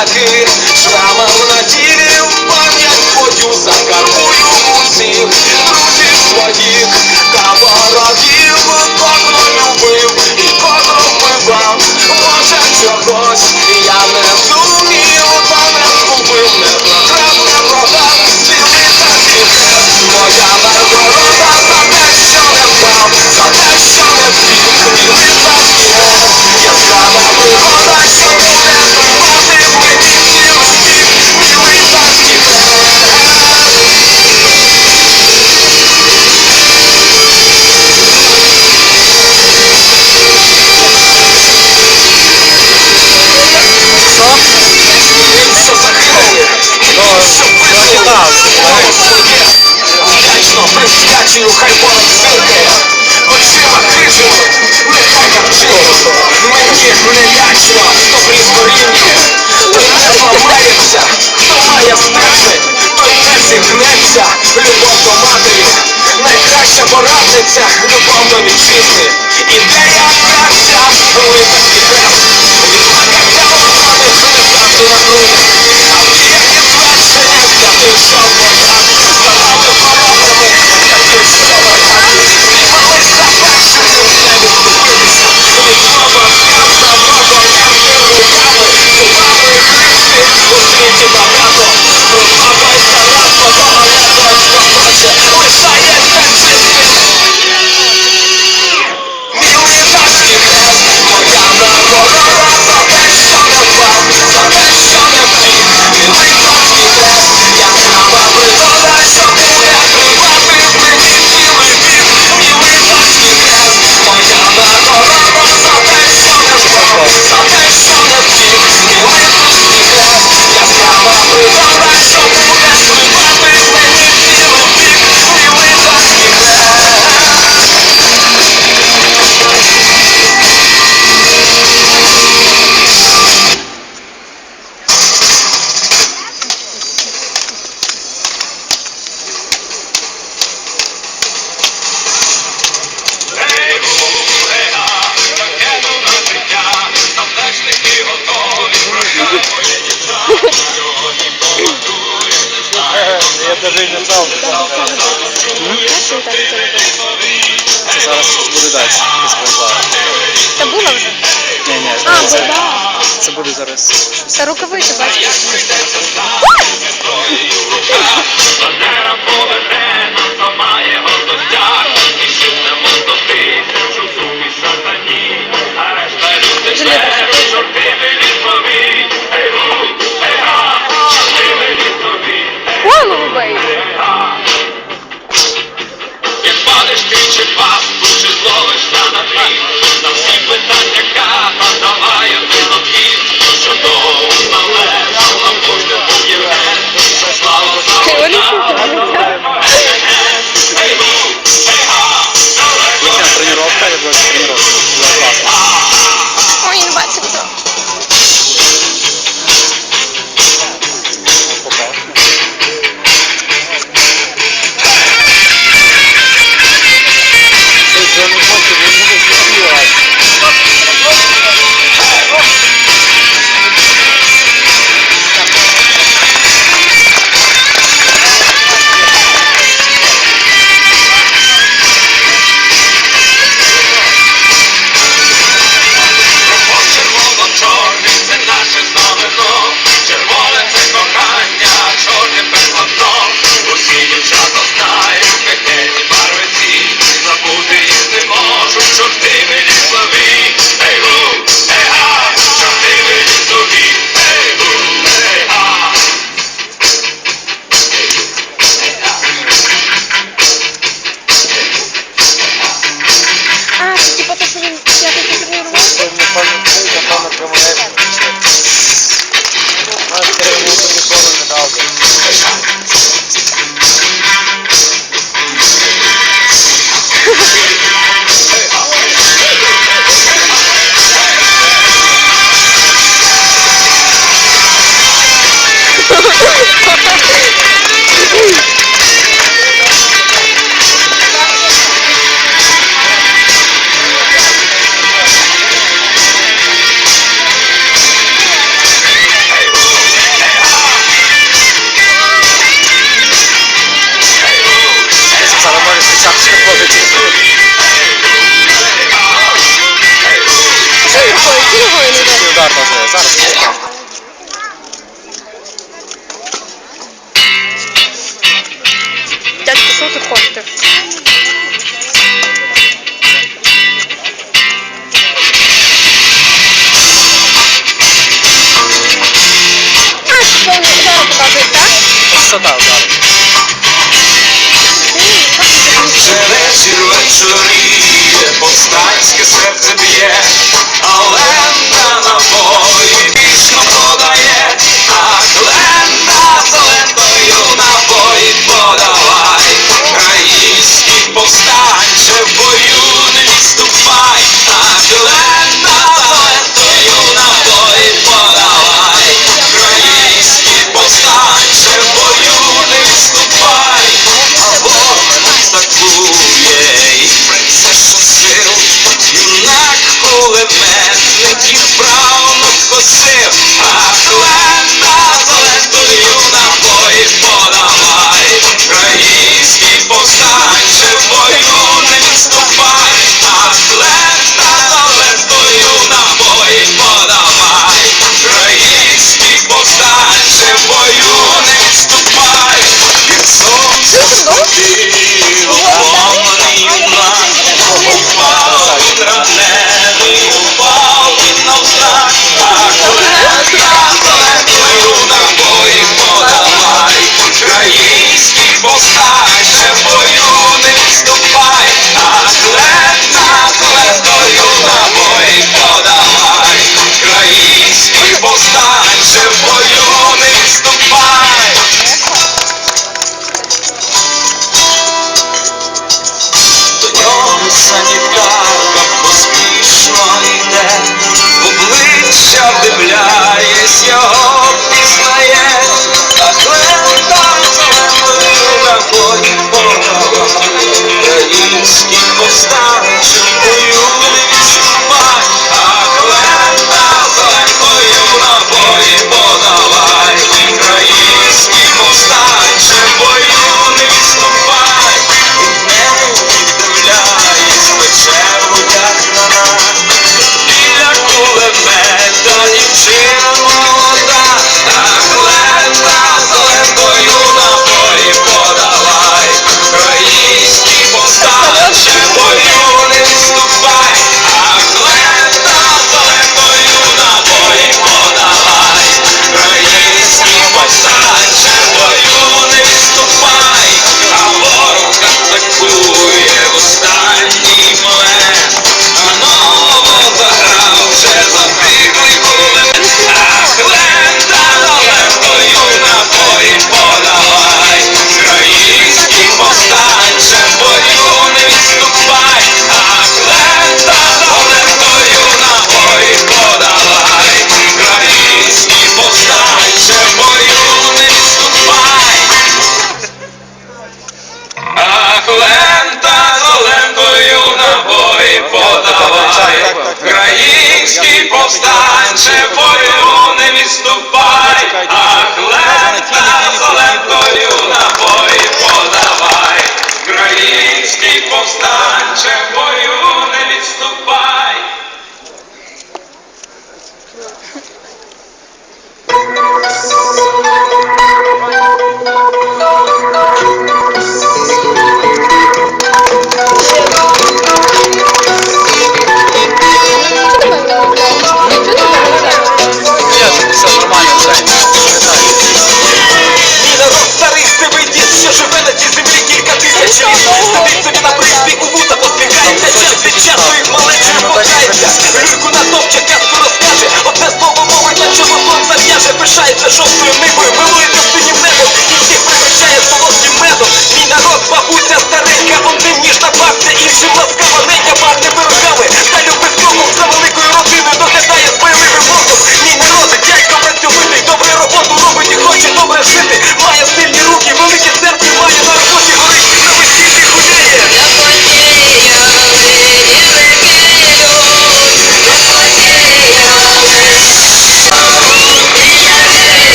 রাখে даже і не став. Зараз щось буде далі. Та була вже? Ні, ні, А, це, була. це буде зараз. Та рукавичі, бачите? Бандера поверне, то має 对。ask yourself to be